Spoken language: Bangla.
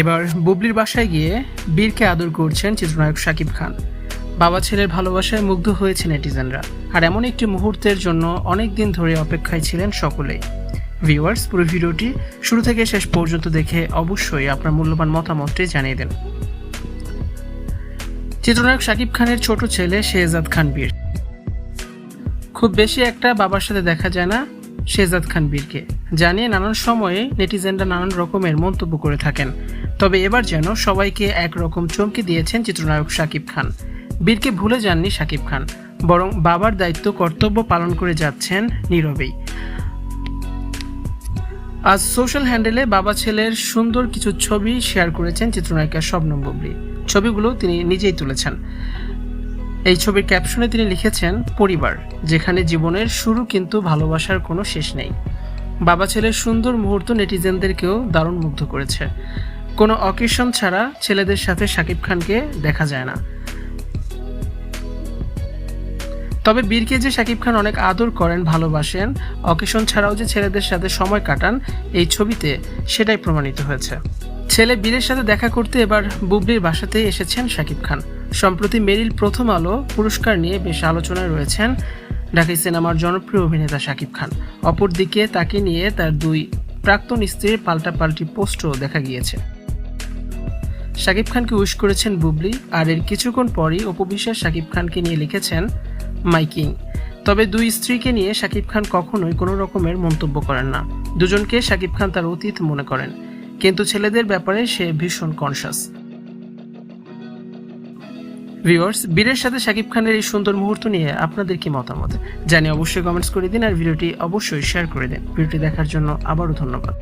এবার বুবলির বাসায় গিয়ে বীরকে আদর করছেন চিত্রনায়ক শাকিব খান। বাবা ছেলের ভালোবাসায় মুগ্ধ হয়েছে নেটিজেনরা। আর এমন একটি মুহূর্তের জন্য অনেক দিন ধরে অপেক্ষায় ছিলেন সকলেই। ভিউয়ার্স, পুরো ভিডিওটি শুরু থেকে শেষ পর্যন্ত দেখে অবশ্যই আপনার মূল্যবান মতামতটি জানিয়ে দেন। চিত্রনায়ক শাকিব খানের ছোট ছেলে শেহজাদ খান বীর। খুব বেশি একটা বাবার সাথে দেখা যায় না শেহজাদ খান বীরকে। জানিয়ে নানান সময়ে নেটিজেনরা নানান রকমের মন্তব্য করে থাকেন। তবে এবার যেন সবাইকে একরকম চমকে দিয়েছেন চিত্রনায়ক শাকিব খান। বীরকে ভুলে যাননি শাকিব খান, বরং বাবার দায়িত্ব কর্তব্য পালন করে যাচ্ছেন নীরবেই। আজ সোশ্যাল হ্যান্ডেলে বাবা ছেলের সুন্দর কিছু ছবি শেয়ার করেছেন চিত্রনায়িকা শবনম বুবলি ছবিগুলো তিনি নিজেই তুলেছেন। এই ছবির ক্যাপশনে তিনি লিখেছেন, পরিবার, যেখানে জীবনের শুরু কিন্তু ভালোবাসার কোনো শেষ নেই। বাবা ছেলের সুন্দর মুহূর্ত নেটিজেনদেরকেও দারুণ মুগ্ধ করেছে। কোনো অকেশন ছাড়া ছেলেদের সাথে শাকিব খানকে দেখা যায় না। তবে বীরকে যে শাকিব খান অনেক আদর করেন, ভালোবাসেন, অকেশন ছাড়াও যে ছেলেদের সাথে সময় কাটান, এই ছবিতে সেটাই প্রমাণিত হয়েছে। ছেলে বীরের সাথে দেখা করতে এবার বুবলির বাসাতেই এসেছেন শাকিব খান। সম্প্রতি মেরিল প্রথম আলো পুরস্কার নিয়ে বেশ আলোচনায় রয়েছেন ঢাকাই সিনেমার জনপ্রিয় অভিনেতা শাকিব খান। অপরদিকে তাকে নিয়ে তার দুই প্রাক্তন স্ত্রীর পাল্টাপাল্টি পোস্টও দেখা গিয়েছে। শাকিব খানকে উইশ করেছেন বুবলি, আর এর কিছুক্ষণ পরই অপবিশ্বাস শাকিব খানকে নিয়ে লিখেছেন মাইকিং। তবে দুই স্ত্রীকে নিয়ে শাকিব খান কখনোই কোনো রকমের মন্তব্য করেন না। দুজনকে শাকিব খান তার অতীত মনে করেন। কিন্তু ছেলেদের ব্যাপারে সে ভীষণ কনসাস ভিউয়ার্স, বীরের সাথে শাকিব খানের এই সুন্দর মুহূর্ত নিয়ে আপনাদের কি মতামত? জানি অবশ্যই কমেন্টস করে দিন আর ভিডিওটি অবশ্যই শেয়ার করে দিন। ভিডিওটি দেখার জন্য আবারও ধন্যবাদ।